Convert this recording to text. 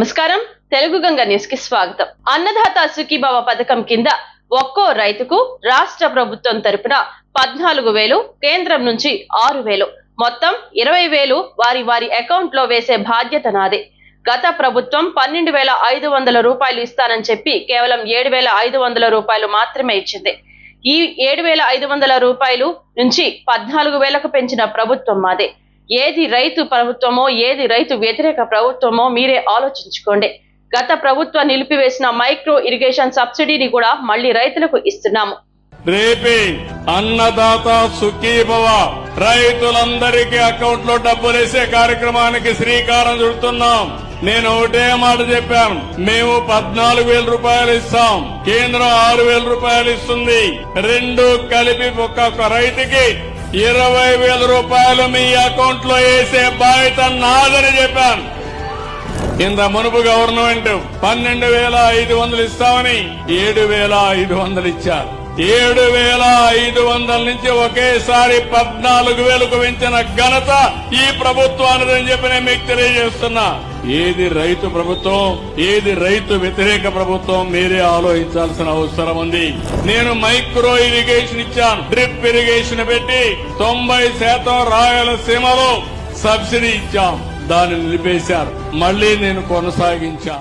నమస్కారం. తెలుగు గంగ న్యూస్కి స్వాగతం. అన్నదాత సుఖీభావ పథకం కింద ఒక్కో రైతుకు రాష్ట్ర ప్రభుత్వం తరపున పద్నాలుగు వేలు కేంద్రం నుంచి ఆరు వేలు. మొత్తం ఇరవై వేలు వారి వారి అకౌంట్లో వేసే బాధ్యత నాదే. గత ప్రభుత్వం పన్నెండు వేల ఐదు వందల రూపాయలు ఇస్తానని చెప్పి కేవలం ఏడు వేల ఐదు వందల రూపాయలు మాత్రమే ఇచ్చింది. ఈ ఏడు వేల ఐదు వందల రూపాయలు నుంచి పద్నాలుగు వేలకు పెంచిన ప్రభుత్వం మాదే. ఏది రైతు ప్రభుత్వమో ఏది రైతు వ్యతిరేక ప్రభుత్వమో మీరే ఆలోచించుకోండి. గత ప్రభుత్వం నిలిపివేసిన మైక్రో ఇరిగేషన్ సబ్సిడీని కూడా మళ్ళీ రైతులకు ఇస్తున్నాము. రేపే అన్నదాత సుఖీభవ రైతులందరికీ అకౌంట్లో డబ్బులేసే కార్యక్రమానికి శ్రీకారం చుడుతున్నాం. నేను ఒకటే మాట చెప్పాను. మేము పద్నాలుగు వేల రూపాయలు ఇస్తాం. కేంద్రం ఆరు వేల రూపాయలు ఇస్తుంది. రెండు కలిపి ఒక్కొక్క రైతుకి ఇరవై వేల రూపాయలు మీ అకౌంట్లో వేసే బాధ్యత నాదని చెప్పాను. ఇంత మునుపు గవర్నమెంట్ పన్నెండు వేల ఐదు వందలు ఇస్తామని ఏడు వేల ఐదు వందలు ఇచ్చారు. ఏడు వేల ఐదు వందల నుంచి ఒకేసారి పద్నాలుగు వేలకు పెంచిన ఘనత ఈ ప్రభుత్వానిదని చెప్పి నేను మీకు తెలియజేస్తున్నా. ఏది రైతు ప్రభుత్వం ఏది రైతు వ్యతిరేక ప్రభుత్వం మీరే ఆలోచించాల్సిన అవసరం ఉంది. నేను మైక్రో ఇరిగేషన్ ఇచ్చాను. డ్రిప్ ఇరిగేషన్ పెట్టి తొంభై శాతం రాయలసీమలో సబ్సిడీ ఇచ్చాం. దాన్ని నిలిపేశారు. మళ్ళీ నేను కొనసాగించాను.